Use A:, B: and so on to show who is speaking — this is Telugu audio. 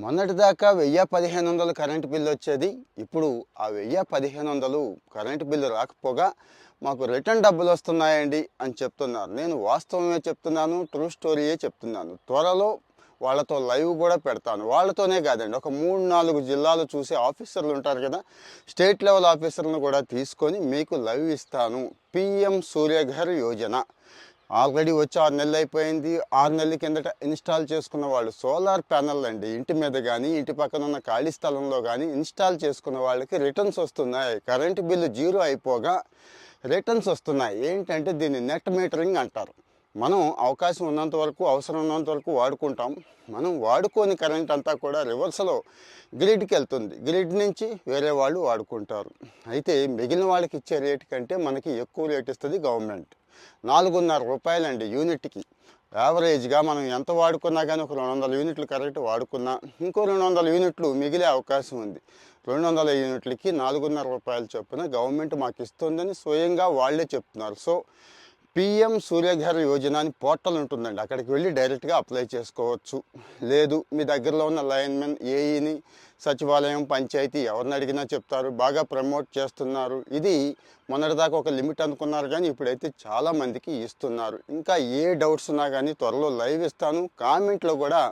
A: మొన్నటిదాకా వెయ్యి పదిహేను వందలు కరెంటు బిల్లు వచ్చేది. ఇప్పుడు ఆ వెయ్యి పదిహేను వందలు కరెంటు బిల్లు రాకపోగా మాకు రిటర్న్ డబ్బులు వస్తున్నాయండి అని చెప్తున్నారు. నేను వాస్తవమే చెప్తున్నాను ట్రూ స్టోరీయే చెప్తున్నాను. త్వరలో వాళ్ళతో లైవ్ కూడా పెడతాను. వాళ్ళతోనే కాదండి ఒక మూడు నాలుగు జిల్లాలు చూసే ఆఫీసర్లు ఉంటారు కదా స్టేట్ లెవెల్ ఆఫీసర్లను కూడా తీసుకొని మీకు లైవ్ ఇస్తాను. పిఎం సూర్యఘర్ యోజన. ఆల్రెడీ వచ్చి ఆరు నెలలు అయిపోయింది. ఆరు నెలల కిందట ఇన్స్టాల్ చేసుకున్న వాళ్ళు సోలార్ ప్యానల్ అండి. ఇంటి మీద కానీ ఇంటి పక్కన ఉన్న ఖాళీ స్థలంలో కానీ ఇన్స్టాల్ చేసుకున్న వాళ్ళకి రిటర్న్స్ వస్తున్నాయి. కరెంటు బిల్లు జీరో అయిపోగా రిటర్న్స్ వస్తున్నాయి. ఏంటంటే దీన్ని నెట్ మీటరింగ్ అంటారు. మనం అవకాశం ఉన్నంత వరకు అవసరం ఉన్నంత వరకు వాడుకుంటాం. మనం వాడుకోని కరెంట్ అంతా కూడా రివర్స్లో గ్రిడ్కి వెళ్తుంది. గ్రిడ్ నుంచి వేరే వాళ్ళు వాడుకుంటారు. అయితే మిగిలిన వాళ్ళకి ఇచ్చే రేటు కంటే మనకి ఎక్కువ రేట్ ఇస్తుంది గవర్నమెంట్ నాలుగున్నర రూపాయలండి యూనిట్కి. యావరేజ్గా మనం ఎంత వాడుకున్నా కానీ ఒక రెండు వందల యూనిట్లు కరెక్ట్ వాడుకున్నా ఇంకో రెండు వందల యూనిట్లు మిగిలే అవకాశం ఉంది. రెండు వందల యూనిట్లకి నాలుగున్నర రూపాయలు చొప్పున గవర్నమెంట్ మాకు ఇస్తుందని స్వయంగా వాళ్ళే చెప్తున్నారు. సో పిఎం సూర్యఘర్ యోజన అని పోర్టల్ ఉంటుందండి. అక్కడికి వెళ్ళి డైరెక్ట్గా అప్లై చేసుకోవచ్చు. లేదు మీ దగ్గరలో ఉన్న లైన్మెన్ ఏఈని సచివాలయం పంచాయతీ ఎవరిని అడిగినా చెప్తారు. బాగా ప్రమోట్ చేస్తున్నారు. ఇది మొన్నటిదాకా ఒక లిమిట్ అనుకున్నారు కానీ ఇప్పుడైతే చాలామందికి ఇస్తున్నారు. ఇంకా ఏ డౌట్స్ ఉన్నా కానీ త్వరలో లైవ్ ఇస్తాను. కామెంట్లో కూడా